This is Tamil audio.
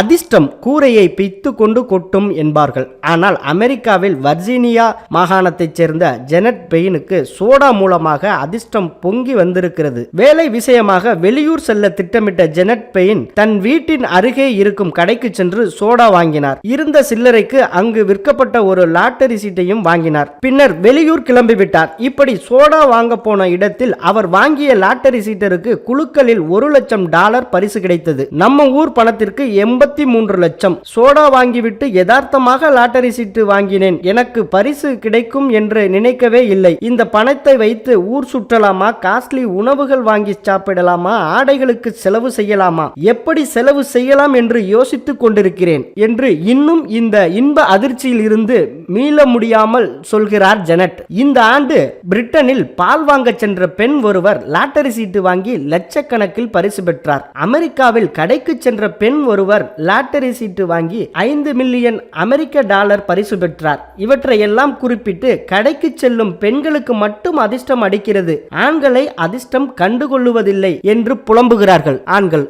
அதிர்ஷ்டம் கூரையை பிய்த்து கொண்டு கொட்டும் என்பார்கள். ஆனால் அமெரிக்காவில் வர்ஜீனியா மாகாணத்தைச் சேர்ந்த ஜெனட் பெயினுக்கு சோடா மூலமாக அதிர்ஷ்டம் பொங்கி வந்திருக்கிறது. வேலை விஷயமாக வெளியூர் செல்ல திட்டமிட்ட ஜெனட் பெயின் தன் வீட்டின் அருகே இருக்கும் கடைக்கு சென்று சோடா வாங்கினார். இருந்த சில்லறைக்கு அங்கு விற்கப்பட்ட ஒரு லாட்டரி சீட்டையும் வாங்கினார். பின்னர் வெளியூர் கிளம்பிவிட்டார். இப்படி சோடா வாங்க போன இடத்தில் அவர் வாங்கிய லாட்டரி சீட்டருக்கு குழுக்களில் ஒரு லட்சம் டாலர் பரிசு கிடைத்தது. நம்ம ஊர் பணத்திற்கு ஐம்பத்தி மூன்று லட்சம். சோடா வாங்கிவிட்டு யதார்த்தமாக லாட்டரி சீட்டு வாங்கினேன். எனக்கு பரிசு கிடைக்கும் என்று நினைக்கவே இல்லை. இந்த பணத்தை வைத்து ஊர் சுற்றலாமா? காஸ்ட்லி உணவுகள் வாங்கி சாப்பிடலாமா? ஆடைகளுக்கு செலவு செய்யலாமா? எப்படி செலவு செய்யலாம் என்று யோசித்துக் கொண்டிருக்கிறேன் என்று இன்னும் இந்த இன்ப அதிர்ச்சியில் இருந்து மீள முடியாமல் சொல்கிறார் ஜெனட். இந்த ஆண்டு பிரிட்டனில் பால் வாங்க சென்ற பெண் ஒருவர் லாட்டரி சீட்டு வாங்கி லட்சக்கணக்கில் பரிசு பெற்றார். அமெரிக்காவில் கடைக்கு சென்ற பெண் ஒருவர் லாட்டரி சீட்டு வாங்கி ஐந்து மில்லியன் அமெரிக்க டாலர் பரிசு பெற்றார். இவற்றையெல்லாம் குறிப்பிட்டு கடைக்கு செல்லும் பெண்களுக்கு மட்டும் அதிர்ஷ்டம் அடிக்கிறது ஆண்களை அதிர்ஷ்டம் கண்டுகொள்ளுவதில்லை என்று புலம்புகிறார்கள் ஆண்கள்.